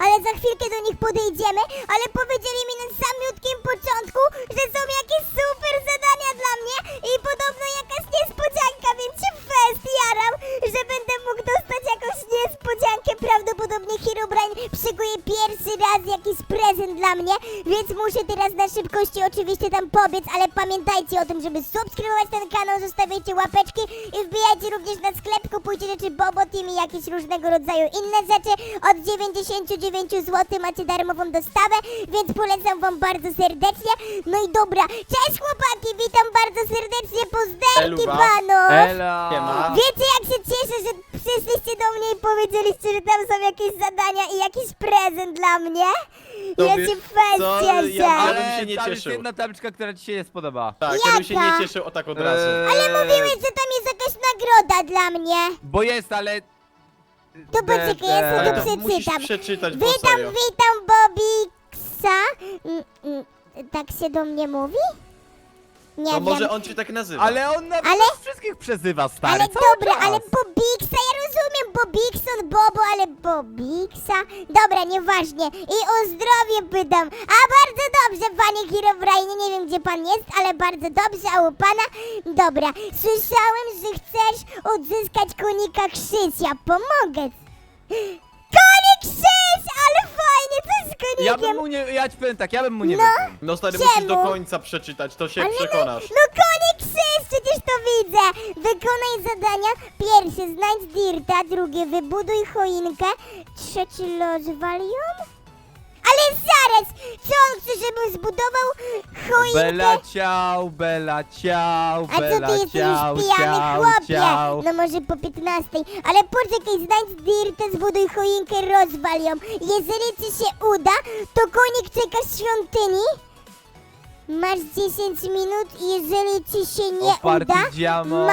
ale za chwilkę do nich podejdziemy, pamiętajcie o tym, żeby subskrybować ten kanał, zostawiajcie łapeczki i wbijajcie również na sklep, kupujcie rzeczy Bobo Team i jakieś różnego rodzaju inne rzeczy. Od 99 zł macie darmową dostawę, więc polecam wam bardzo serdecznie. No i dobra, cześć chłopaki, witam bardzo serdecznie, pozderki Eluwa. panów! Ela! Wiecie jak się cieszę, że przyszliście do mnie i powiedzieliście, że tam są jakieś zadania i jakiś prezent dla mnie? To ja się fest co? cieszę! Ja- ja bym się nie tam jest cieszył. jedna tabliczka, która ci się nie spodoba. Tak, ja bym się Jaka? nie cieszył o tak od razu. Eee, Ale mówiłeś, że tam jest jakaś nagroda dla mnie. Bo jest, ale... To poczekaj, ja sobie Ale to to musisz przeczytam. przeczytać, bo Witam, serio. witam Bobiksa. Mm, mm, Tak się do mnie mówi? Nie To wiem. może on cię tak nazywa. Ale on na Ale- nas wszystkich przezywa, stary, Ale cały dobra, czas. ale Bobiksa, ja rozumiem Bobikson, Bobo, ale Bobiksa? Dobra, nieważnie. I o zdrowie pytam. A bardzo dobrze, panie Herobrine, nie wiem gdzie pan jest, ale bardzo dobrze, a u pana? Dobra, słyszałem, że chcesz odzyskać konika Krzysia, pomogę. Konik Krzyś, ale fajnie, co z konikiem? Ja bym mu nie... Ja ci powiem tak, ja bym mu nie No. No stary, Czemu? musisz do końca przeczytać, to się Ale no- przekonasz. No konik Krzyż, przecież to widzę! Wykonaj zadania. Pierwsze, znajdź Dirta. Drugie, wybuduj choinkę. Trzeci, los walion? Ale zaraz! Co on chce, żebym zbudował choinkę? Bela ciał, bela ciał, A co bela ty jesteś ciał, już pijany ciał, chłopie? ciał. No może po 15. Ale poczekaj, znajdź Dirtę, zbuduj choinkę, rozwal ją. Jeżeli ci się uda, to konik czeka w świątyni. Masz 10 minut i jeżeli ci się nie Oparty uda, dziamo,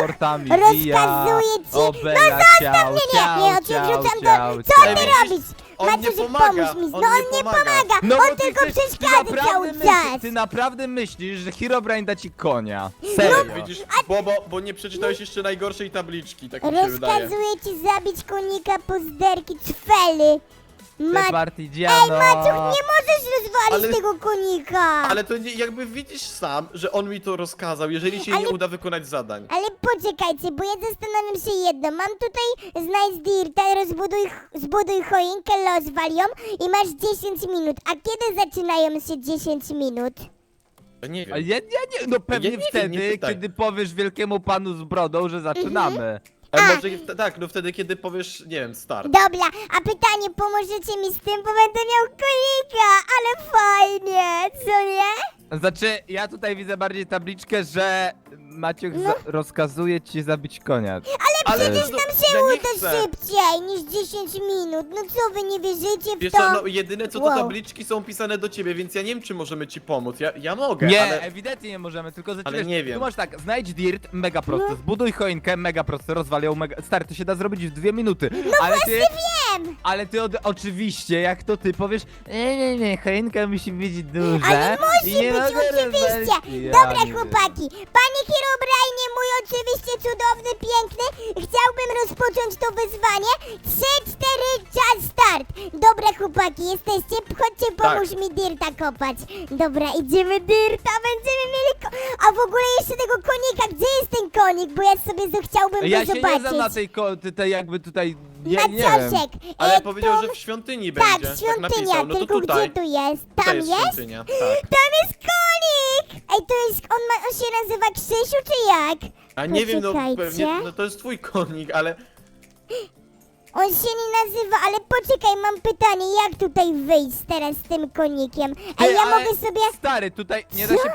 portami rozkazuję wija. ci... O, No zostaw mnie, nie, ciał, nie, wrzucam ciał, do... Co ty robisz? On nie Maciusiek, pomaga, pomóż mi. on No on nie pomaga. No bo on ty tylko ty przeszkadza naprawdę cały myślisz- czas. Ty naprawdę myślisz, że Herobrine da ci konia. No, Serio. Widzisz, bo, bo, bo nie przeczytałeś jeszcze najgorszej tabliczki, tak mi się wydaje. Rozkazuję ci zabić konika pozderki Cfeli. Ma... Ej, Spartigiano. Maciuch, nie możesz rozwalić Ale- tego konika! Ale to nie, jakby widzisz sam, że on mi to rozkazał, jeżeli się nie Ale- uda wykonać zadań. Ale poczekajcie, bo ja zastanawiam się jedno. Mam tutaj znajdź dirta, rozbuduj, zbuduj choinkę, rozwal ją i masz 10 minut. A kiedy zaczynają się 10 minut? Nie A wiem. ja, ja nie, no pewnie nie wiem, wtedy, nie pytaj. kiedy powiesz wielkiemu panu z brodą, że zaczynamy. Ale A. może, w- tak, no wtedy, kiedy powiesz, nie wiem, start. Dobra, a pytanie, pomożecie mi z tym, bo będę miał konika, ale fajnie, co nie? Znaczy, ja tutaj widzę bardziej tabliczkę, że Maciek No. za- rozkazuje ci zabić konia. Ale Ale przecież to- nam ja się nie uda chcę. szybciej niż 10 minut. No co wy nie wierzycie w Wiesz to? no jedyne co to Wow. tabliczki są pisane do ciebie, więc ja nie wiem, czy możemy ci pomóc. Ja, ja mogę, Nie, ale... ewidentnie nie możemy, tylko że Ale nie wiem. Tu masz tak, znajdź dirt, mega proste, No. zbuduj choinkę, mega proste, rozwal ją, mega... Stary, to się da zrobić w dwie minuty. No ale ty, Wiem! ale ty od, oczywiście, jak to ty powiesz, nie, nie, nie, choinka musi być duża. Ale musi być oczywiście! Ja Dobra chłopaki, panie Herobrine, mój oczywiście cudowny, piękny, chciałbym rozpocząć to wyzwanie. 3, 4, czas start! Dobra chłopaki, jesteście? Chodźcie, pomóż mi Dirta kopać. Dobra, idziemy Dirta, będziemy mieli ko A w ogóle jeszcze tego konika, gdzie jest ten konik? Bo ja sobie z- chciałbym wiem. Ja go się nie zobaczyć. znam na tej, ko- ty- tej jakby tutaj, nie, nie wiem. Maciosiek, Ale e, powiedział, że w świątyni Tak, będzie. Tak świątynia, napisał. No to tylko tutaj. gdzie tu jest? Tutaj Tam jest jest? świątynia. Tak. Tam jest konik! Ej, to jest, on, ma, on się nazywa Krzysiu, czy jak? A nie wiem, no Poczekajcie. pewnie, no to jest twój konik, ale... On się nie nazywa, ale poczekaj, mam pytanie, jak tutaj wyjść teraz z tym konikiem? Ej, Ty, ja ale mogę sobie... Stary, tutaj nie da się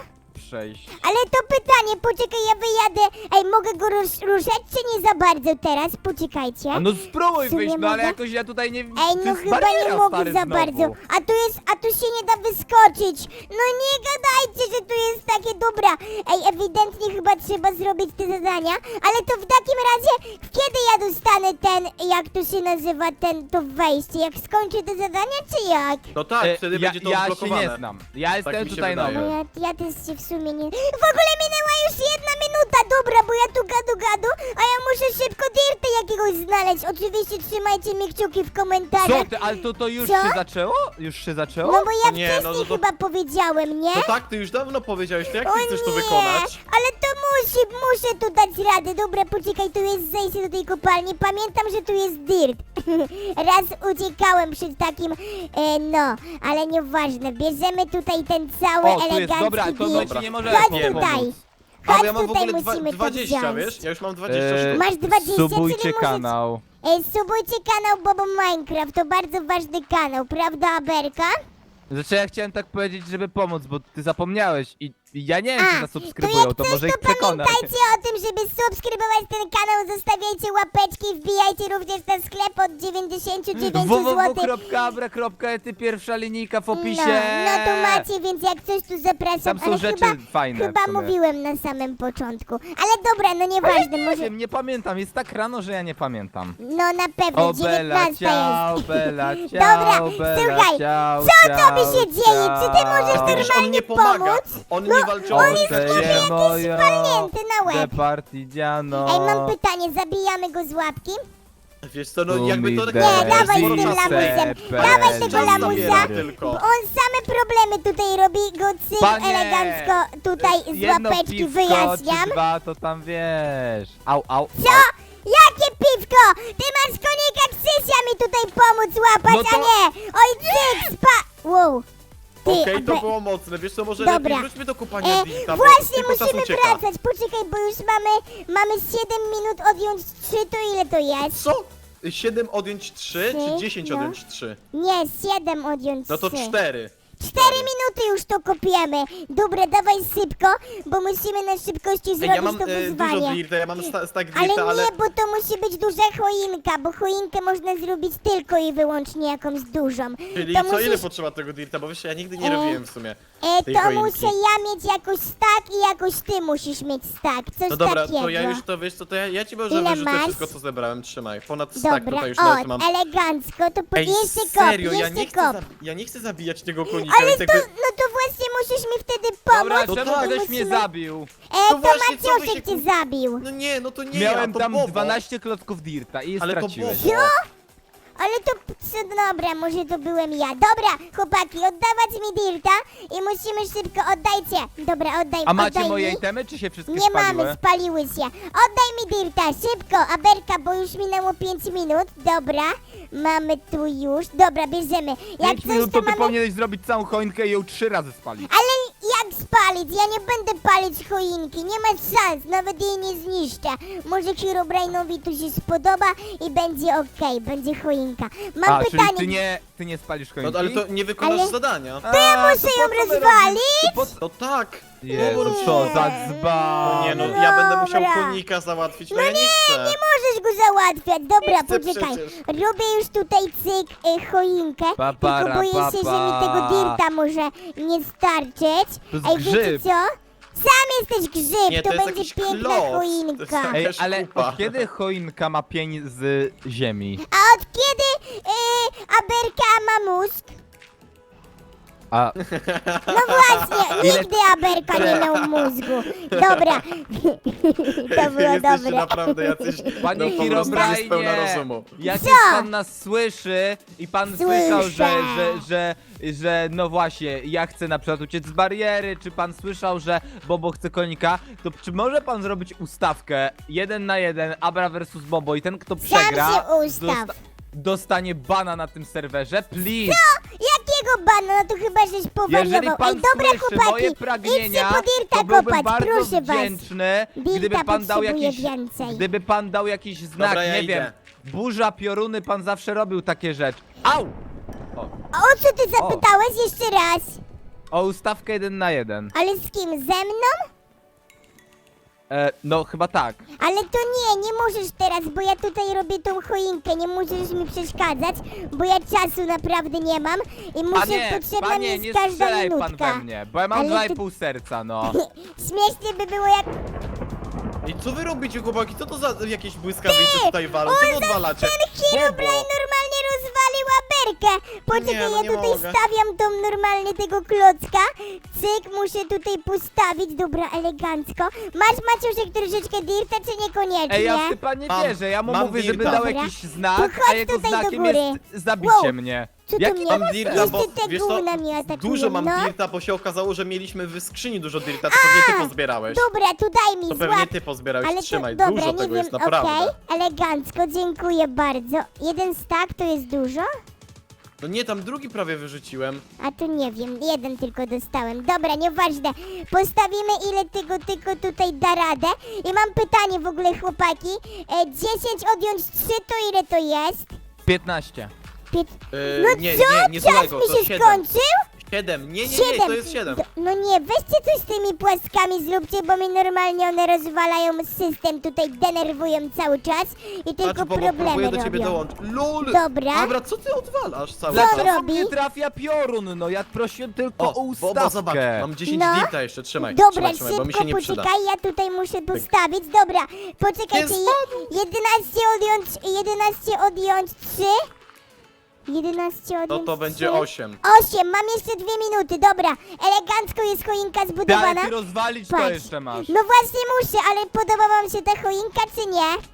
przejść. Ale to pytanie, poczekaj, ja wyjadę. Ej, mogę go rusz, ruszać, czy nie za bardzo teraz? Poczekajcie. A no spróbuj W sumie wyjść, no ale mogę? jakoś ja tutaj nie... Ej, to no chyba nie mogę za znowu. bardzo. A tu jest, a tu się nie da wyskoczyć. No nie gadajcie, że tu jest takie dobra. Ej, ewidentnie chyba trzeba zrobić te zadania, ale to w takim razie, kiedy ja dostanę ten, jak to się nazywa, ten, to wejście? Jak skończę te zadania, czy jak? No tak, E, wtedy ja, będzie to ja odblokowane. się nie znam. Ja jestem mi się tutaj wydaje. nowy. No ja, ja też się w sumie nie... W ogóle minęła już jedna minuta! minuta, dobra, bo ja tu gadu gadu, a ja muszę szybko dirty jakiegoś znaleźć. Oczywiście trzymajcie mi kciuki w Co komentarzach. ty, ale to, to już Co? się zaczęło? Już się zaczęło? No bo ja Nie, wcześniej no to- to- chyba powiedziałem, nie? No tak, ty już dawno powiedziałeś, to jak o ty chcesz to nie, wykonać? ale to musi, muszę tu dać radę. Dobra, poczekaj, tu jest zejście do tej kopalni. Pamiętam, że tu jest dirt. Raz uciekałem przed takim, e, no, ale nieważne. Bierzemy tutaj ten cały O, tu jest, elegancki dobra, to dirt. ci nie możemy Chodź pomóc. tutaj. Ale Chodź ja mam w tutaj, ogóle dwa, musimy to 20, wziąć. wiesz? Ja już mam 20 Eee, sztuk. Masz 20, Subujcie czyli możecie- kanał. Ej, subujcie kanał Bobo Minecraft, to bardzo ważny kanał, prawda, Aberka? Znaczy ja chciałem tak powiedzieć, żeby pomóc, bo ty zapomniałeś i ja nie wiem, czy A, to zasubskrybują, jak to coś, może to ich przekonać. pamiętajcie o tym, żeby subskrybować ten kanał, zostawiajcie łapeczki, wbijajcie również na sklep od 99 zł. www.abra.ety pierwsza linijka w opisie. No, no to macie, więc jak coś tu zapraszam, Tam są ale rzeczy chyba, fajne w chyba sumie. mówiłem na samym początku. Ale dobra, no nieważne, nie może... wiem, nie pamiętam, jest tak rano, że ja nie pamiętam. No na pewno, O Bela, 19 ciao, jest. Bela, ciao, Dobra, Bela, słuchaj, ciao, co ciao, tobie się dzieje? Czy ty ciao. możesz wiesz, on normalnie nie pomaga. pomóc? On No, nie walczy o on nic. jest Oce może je jakiś mojo, walnięty na de łeb. partigiano. Ej, mam pytanie, zabijamy go z łapki? Wiesz co, no jakby to Nie, dawaj z tym lamusem. Dawaj tego Czas lamusa. zabiera tylko. Bo on same problemy tutaj robi, go cyk Panie, elegancko tutaj z Jedno łapeczki piwko, wyjaśniam. czy dwa, to tam wiesz. Au, au. Co? Jakie piwko? Ty masz konika Krzysia mi tutaj pomóc łapać, No to- a nie! Oj, cyk, spa... Wow. Ty, Okej, to było mocne, wiesz co, może Dobra. lepiej wróćmy do kopania E, Dirta, bo właśnie tylko czas musimy ucieka. wracać, poczekaj, bo już mamy, mamy 7 minut odjąć 3, to ile to jest? Co? 7 odjąć 3, Trzy, czy 10 no. odjąć 3? Nie, 7 odjąć 3. No to 4. Cztery minuty już to kopiemy. Dobra, dawaj szybko, bo musimy na szybkości zrobić ja mam to e, dużo wyzwanie. Dirta, ja mam sta, stack ale Dirta, nie, ale... bo to musi być duża choinka, bo choinkę można zrobić tylko i wyłącznie jakąś dużą. Czyli to co, ile musisz, potrzeba tego Dirta, bo wiesz, ja nigdy nie E, robiłem w sumie. E, tej To choinki? muszę ja mieć jakoś stack i jakoś ty musisz mieć stack. Coś No dobra, takiego. to ja już to, wiesz co, to ja, ja ci może Ile wyrzucę masz? wszystko, co zebrałem, trzymaj. Ponad stack Dobra, tutaj już o, nawet mam. elegancko, to po, Ej, jeszcze kop, serio, ja jeszcze nie, chcę kop. ja nie chcę zabijać tego konika, Ale więc to, jakby... no to właśnie musisz mi wtedy pomóc. Dobra, No czemu tak. ktoś Musimy- mnie zabił? E, To to właśnie, co wy Maciosiek się cię ku- zabił. No nie, no to nie Miałem ja, to tam Bobo. 12 klocków dirta i je Ale to. Bobo. Ale to, co, dobra, może to byłem ja. Dobra, chłopaki, oddawać mi Dirta i musimy szybko, oddajcie. Dobra, oddaj, A macie oddaj moje mi. itemy, czy się wszystkie Nie spaliły? mamy, spaliły się. Oddaj mi Dirta, szybko, Aberka, bo już minęło 5 minut. Dobra, mamy tu już. Dobra, bierzemy. Jak 5 coś, minut to to ty mamy... powinieneś zrobić całą choinkę i ją trzy razy spalić. Ale jak spalić? Ja nie będę palić choinki, nie ma szans, nawet jej nie zniszczę. Może Herobrine'owi tu się spodoba i będzie okej, będzie choinka. Mam A, pytanie. czyli ty nie, ty nie spalisz choinki? No ale to nie wykonasz Ale- zadania. To ja muszę ją rozwalić? No tak. Jezu, No, co za Nie. dzban. No nie no, ja będę musiał Dobra. konika załatwić, no, No ja nie chcę. Nie możesz go załatwiać. Dobra, chcę poczekaj. przecież. Robię już tutaj cyk y, choinkę. Pa, tylko boję się, że mi tego dirta może nie starczyć. To jest Ej, wiecie grzyb. co? Sam jesteś grzyb, Nie, to, to jest będzie jakiś piękna kloc. To choinka. jest Ej, ale kupa. od kiedy choinka ma pień z ziemi? A od kiedy y, Aberka ma mózg? A, No właśnie, Ile- nigdy Aberka nie miał mózgu. Dobra, to było Jesteście dobre. naprawdę jacyś Panie no, po prostu nie spełna Herobrine, rozumu. jak już pan nas słyszy i pan słyszał, że, Słyszę. że, że, że no właśnie, ja chcę na przykład uciec z bariery, czy pan słyszał, że Bobo chce konika, to czy może pan zrobić ustawkę jeden na jeden, Abra versus Bobo i ten kto przegra, się ustaw. dosta- dostanie bana na tym serwerze, please! Jakiego bana? No to chyba żeś Jeżeli powariował. pan Ej, dobra słyszy chłopaki, moje pragnienia, idźcie po dirta to byłbym kopać, bardzo proszę was. wdzięczny, gdyby pan dał potrzebuje jakiś, więcej. gdyby pan dał jakiś znak, Dobra, ja nie idę. wiem, burza, pioruny, pan zawsze robił takie rzeczy. Au! O co ty zapytałeś jeszcze raz? o ustawkę jeden na jeden. Ale z kim? Ze mną? E, no chyba tak. Ale to nie, nie możesz teraz, bo ja tutaj robię tą choinkę, nie możesz mi przeszkadzać, bo ja czasu naprawdę nie mam i muszę, Panie, potrzebna mi panie, jest nie każda strzelaj pan minutka. we mnie, bo ja mam Ale dwa i ty- pół serca, no. Śmiesznie by było jak... I co wy robicie, chłopaki? Co to za jakieś błyskawice tutaj walą? Co wy odwalacie? Ten Herobrine Bobo! normalnie barierkę! Poczekaj, Nie, no ja nie tutaj mogę. stawiam tą normalnie tego klocka. Cyk, muszę tutaj postawić, dobra, elegancko. Masz, Maciuszek, troszeczkę dirta, czy niekoniecznie? Ej, ja w typa nie Mam- wierzę, ja mu mam mówię, żeby dirta. dał Dobra. jakiś To znak, chodź a jego tutaj do znakiem góry. jest zabicie Wow. mnie. Co tu Jaki mnie- Mam dirta, Jeszcze bo te wiesz co, gówna mnie atakują, dużo mam no. dirta, bo się okazało, że mieliśmy w skrzyni dużo dirta, to pewnie ty pozbierałeś. Dobra, tu daj mi To złap. pewnie ty pozbierałeś, Ale to, trzymaj, dobra, dużo nie tego wiem, jest naprawdę. okej, elegancko, dziękuję bardzo. Jeden stack to jest dużo? No nie, tam drugi prawie wyrzuciłem. A tu nie wiem, jeden tylko dostałem. Dobra, nieważne. Postawimy ile tego tylko tutaj da radę. I mam pytanie w ogóle, chłopaki. E, 10 odjąć 3 to ile to jest? 15. Pięć... Yy, No nie, co? nie, nie Czas złego, mi to się siedem. skończył? Siedem, nie, nie, nie, to jest siedem. No nie, weźcie coś z tymi płaskami zróbcie, bo mi normalnie one rozwalają system, tutaj denerwują cały czas i tylko Znaczy, bo problemy próbuję do ciebie robią. dołączyć. LOL! Dobra. Dobra, co ty odwalasz cały Co czas? robi? Dlaczego mnie trafia piorun? No ja prosiłem tylko o, O, ustawkę. bo zobacz, mam 10 No. dirta jeszcze, trzymaj, Dobra, trzymaj, trzymaj, bo mi się szybko nie przyda. poczekaj, ja tutaj muszę postawić. Dobra, poczekajcie, Nie je, 11 odjąć, 11 odjąć 3. 11 odjąć No to będzie 3. 8. 8, mam jeszcze dwie minuty, dobra. Elegancko jest choinka ale zbudowana. ty rozwalić to Patrz. jeszcze masz. No właśnie muszę, ale podoba wam się ta choinka, czy nie?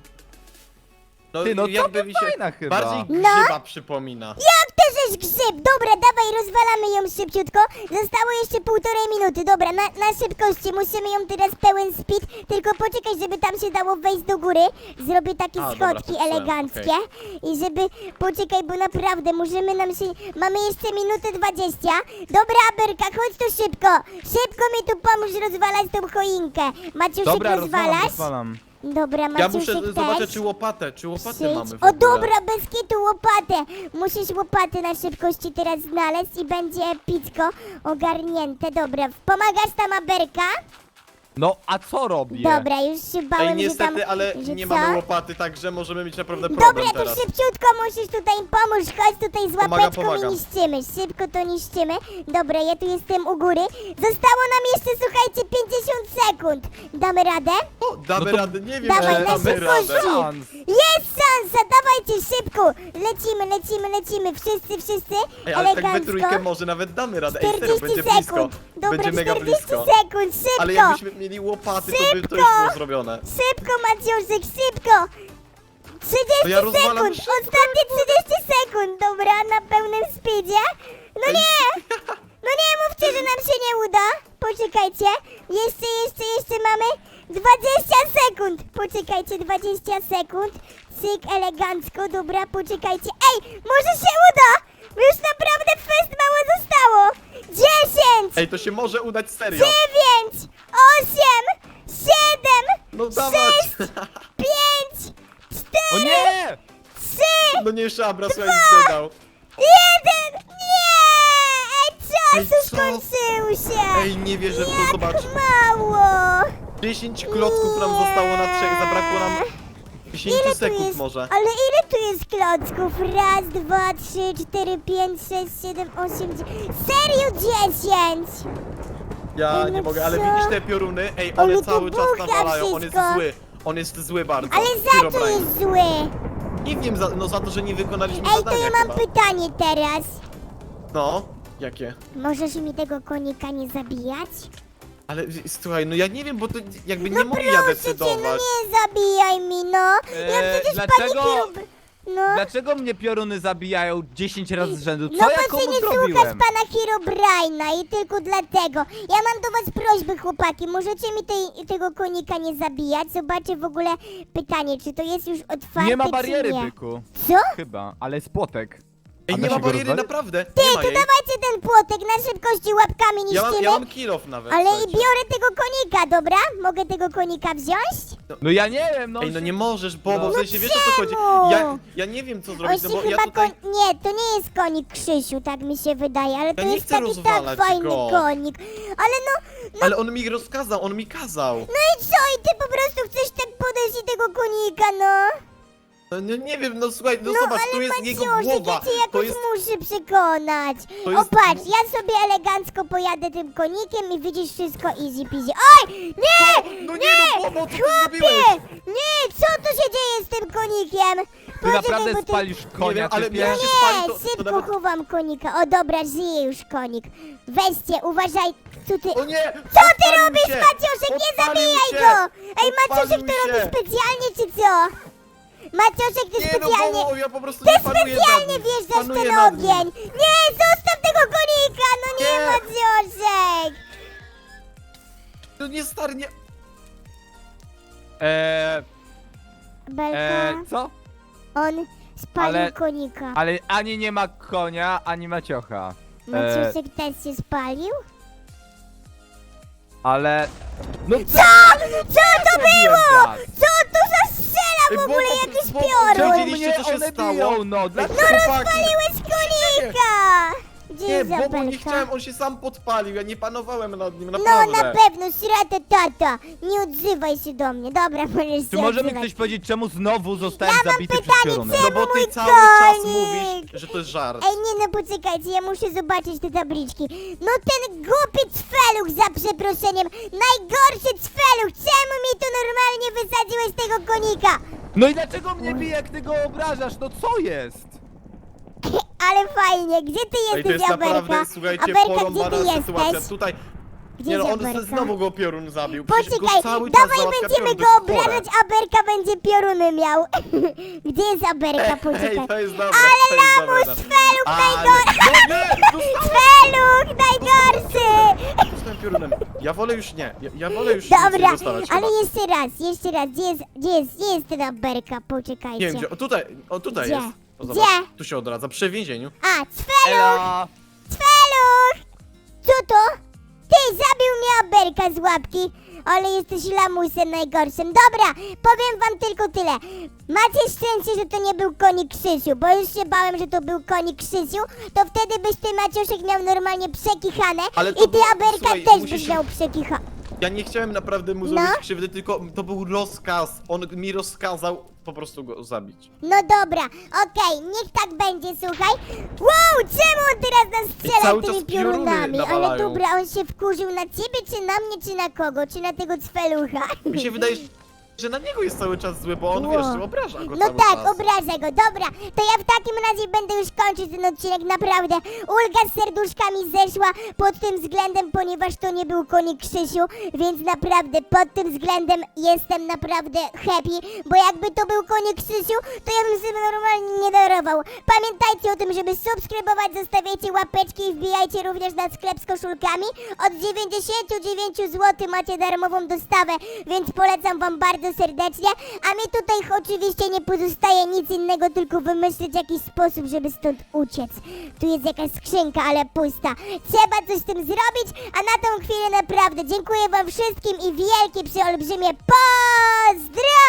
No, Ty, no jakby całkiem mi się fajna chyba. bardziej No. grzyba przypomina. Jak żeś grzyb? Dobra, dawaj, rozwalamy ją szybciutko. Zostało jeszcze półtorej minuty. Dobra, na, na szybkości. Musimy ją teraz pełen speed. Tylko poczekaj, żeby tam się dało wejść do góry. Zrobię takie A, dobra, schodki eleganckie. I żeby... Poczekaj, bo naprawdę możemy nam się... Mamy jeszcze minutę 20. Dobra, Aberka, chodź tu szybko. Szybko mi tu pomóż rozwalać tą choinkę. Maciuszek, Dobra, rozwalam, rozwalasz? rozwalam. Dobra, Ja Maciuszek muszę też. zobaczyć, czy łopatę, czy łopatę Przyjdź. mamy w O ogóle. dobra, bez kitu łopatę. Musisz łopatę na szybkości teraz znaleźć i będzie epicko ogarnięte. Dobra, pomagasz tam Aberka? No, a co robię? Dobra, już się bałem, Ej, niestety, że tam... ale że nie co? mamy łopaty, także możemy mieć naprawdę problem Dobra, to teraz. szybciutko musisz tutaj pomóż, chodź tutaj z Pomagam, łapeczką pomagam. i niszczymy, szybko to niszczymy. Dobra, ja tu jestem u góry. Zostało nam jeszcze, słuchajcie, 50 sekund. Damy radę? O, damy No to- radę, nie wiem, Dawaj, czy na damy radę. Szans. Jest szansa, dawajcie szybko. Lecimy, lecimy, lecimy, wszyscy, wszyscy. Ej, ale tak we Elegancko. trójkę może nawet damy radę. Ej, 40 serio, będzie blisko. sekund. Dobra, Będzie mega 40 blisko. sekund, szybko. Ale jakbyśmy mieli łopaty, to by to już Szybko. było zrobione. Szybko, Maciuszek, szybko. 30 To ja rozwalam sekund, ostatnie 30 sekund, dobra, na pełnym speedzie. No nie, no nie mówcie, że nam się nie uda. Poczekajcie, jeszcze, jeszcze, jeszcze mamy 20 sekund. Poczekajcie, 20 sekund. Cyk, elegancko, dobra, poczekajcie. Ej, może się uda. Już naprawdę fest mało zostało. 10, Ej, to się może udać serio. 9, 8, 7, No dawać. 5, 4, O nie! 3, No nie, Szabra, słuchaj, zdał. 1. Nie! Ej, czas Ej, co? skończył się. Ej, nie wierzę w to, Jak zobacz. mało. 10 klocków nam zostało na trzech, zabrakło nam 10 Ile tu sekund jest? może. Ale ile tu jest klocków? Raz, dwa, trzy, cztery, pięć, sześć, siedem, osiem, dziewięć. Serio dziesięć! Ja Ej, nie no mogę, ale co? widzisz te pioruny? Ej, Ale one to cały czas bucha nawalają, on jest wszystko. zły. On jest zły bardzo. Ale za co Herobrine. jest zły? Nie wiem, za, no za to, że nie wykonaliśmy Ej, to zadania ja mam chyba. pytanie teraz. No, jakie? Możesz mi tego konika nie zabijać? Ale słuchaj, no ja nie wiem, bo to jakby No nie mogę ja proszę cię, decydować. no nie zabijaj mi, no. Ja Eee, przecież dlaczego- paniki robię. No. Dlaczego mnie pioruny zabijają 10 razy z rzędu? Co No ja bo ty nie słuchasz zrobiłem? pana Herobrine'a i tylko dlatego. Ja mam do was prośbę, chłopaki. Możecie mi tej, tego konika nie zabijać? Zobaczę w ogóle pytanie, czy to jest już otwarte, Nie ma czy bariery, nie. byku. Co? Chyba, ale jest płotek. Ej, A nie ma się go bariery, rozwalić? naprawdę. Ty, nie ma to jej. dawajcie ten płotek na szybkości łapkami Ja mam, niszczymy. ja mam kill off nawet. Ale i słuchajcie. biorę tego konika, dobra? Mogę tego konika wziąć? No ja nie wiem, no. Ej, no nie możesz, bo, bo No w sensie wiesz o co chodzi. czemu? Ja, ja nie wiem co On zrobić, się no bo chyba ja tutaj... koń... Nie, to nie jest konik Krzysiu, tak mi się wydaje, ale to nie jest chcę taki tak rozwalać fajny go. konik. Ale no, Ale on mi rozkazał, on mi kazał. no i co? I ty po prostu chcesz tak podejść i tego konika, no? No, nie, nie wiem, no słuchaj, no, No zobacz, ale tu jest jego głowa. ja cię To jakoś jest... muszę przekonać. To O jest- patrz, ja sobie elegancko pojadę tym konikiem i widzisz wszystko easy peasy. Oj! Nie! No nie, nie! no, Bobo, co ty Chłopie! Nie! Co tu się dzieje z tym konikiem? Ty naprawdę bo spalisz Nie konia, wiem, ale typie? miałeś się spalić, Nie, to, to szybko nawet... chowam konika. O dobra, żyje już konik. Weźcie, uważaj, co ty... O nie! Co ty robisz! Maciuszek? Nie zabijaj go! Ej, Maciuszek to robi specjalnie, czy co? Maciuszek, ty Nie no, specjalnie... Bobo, ja po prostu Ty nie panuję nad specjalnie nim. wjeżdżasz Panuję ten nad nim. ogień! Nie, zostaw tego konika! No nie, Nie. Maciuszek! No nie, stary, nie... Eee, Belka, eee, co? on spalił ale- konika. Ale ani nie ma konia, ani Maciocha. Eee, Maciuszek też się spalił? ale... No Co? Co to było? Co w ogóle Bobo, piorun? Widzieliście, co się stało? no. No chłopaki, Spaliłeś konika! Gdzie Nie, jest Bobo, nie chciałem, on się sam podpalił, ja nie panowałem nad nim, No naprawdę. na pewno, srata tata! Nie odzywaj się do mnie, dobra, możesz Czy się może mi odzywać. ktoś powiedzieć, czemu znowu zostałem Ja mam zabity przez pytanie, No bo ty mój cały czas konik. mówisz, że to jest żart. Ej, nie no, poczekajcie, ja muszę zobaczyć te tabliczki. No ten głupi cweluch, za przeproszeniem, najgorszy cweluch, czemu mi tu normalnie wysadziłeś tego konika? No i dlaczego mnie bije, jak ty go obrażasz? No co jest? Ale fajnie, gdzie ty Ej, to jesteś, jest naprawdę, Aberka? słuchajcie, Aberka, gdzie ty porąbana sytuacja. jesteś? Tutaj, Gdzie nie no, jest on Aberka? znowu go piorun zabił. Przecież go Poczekaj, cały czas dawaj załatwia będziemy piorun, go to jest chore. obrażać, Aberka będzie pioruny miał. Gdzie jest Aberka, poczekaj. Ej, to jest dobre, Ale jest lamus, dobre. feluch Ale- najgorszy! No nie, dostałem, Feluch najgorszy! piorunem. Ja wolę już nie, ja, ja wolę już nic nie Dobra, dostawać ale chyba. jeszcze raz, jeszcze raz, gdzie jest, gdzie jest, gdzie jest ten Aberka, poczekajcie. Nie wiem gdzie, o tutaj, o tutaj Gdzie? jest. O, Gdzie? zobacz, Tu się odradza, przy więzieniu. A, Cweluch, Ela! Cweluch! Co to? Ty, zabił mnie Aberka z łapki, ale jesteś lamusem najgorszym. Dobra, powiem wam tylko tyle. Macie szczęście, że to nie był konik Krzysiu, bo już się bałem, że to był konik Krzysiu, to wtedy byś ty, Maciuszek, miał normalnie przekichane Ale i ty, było- Aberka, słuchaj, też musisz- byś miał przekichane. Ja nie chciałem naprawdę mu No. zrobić krzywdy, tylko to był rozkaz. On mi rozkazał po prostu go zabić. No dobra, okej, niech tak będzie, słuchaj. Wow, czemu on teraz nas strzela cały tymi pioruny piorunami? Ale nawalają. dobra, on się wkurzył na ciebie, czy na mnie, czy na kogo? Czy na tego cwelucha? Mi się wydaje, że na niego jest cały czas zły, bo on, Wow. wiesz, obraża go No cały tak, czas. obrażę go, dobra. To ja w takim razie będę już kończyć ten odcinek, naprawdę. Ulga z serduszkami zeszła pod tym względem, ponieważ to nie był konik Krzysiu, więc naprawdę pod tym względem jestem naprawdę happy, bo jakby to był konik Krzysiu, to ja bym sobie normalnie nie darował. Pamiętajcie o tym, żeby subskrybować, zostawiajcie łapeczki i wbijajcie również na sklep z koszulkami. Od 99 zł macie darmową dostawę, więc polecam wam bardzo serdecznie. A mi tutaj oczywiście nie pozostaje nic innego, tylko wymyślić jakiś sposób, żeby stąd uciec. Tu jest jakaś skrzynka, ale pusta. Trzeba coś z tym zrobić, a na tą chwilę naprawdę dziękuję wam wszystkim i wielkie, przeolbrzymie pozdro!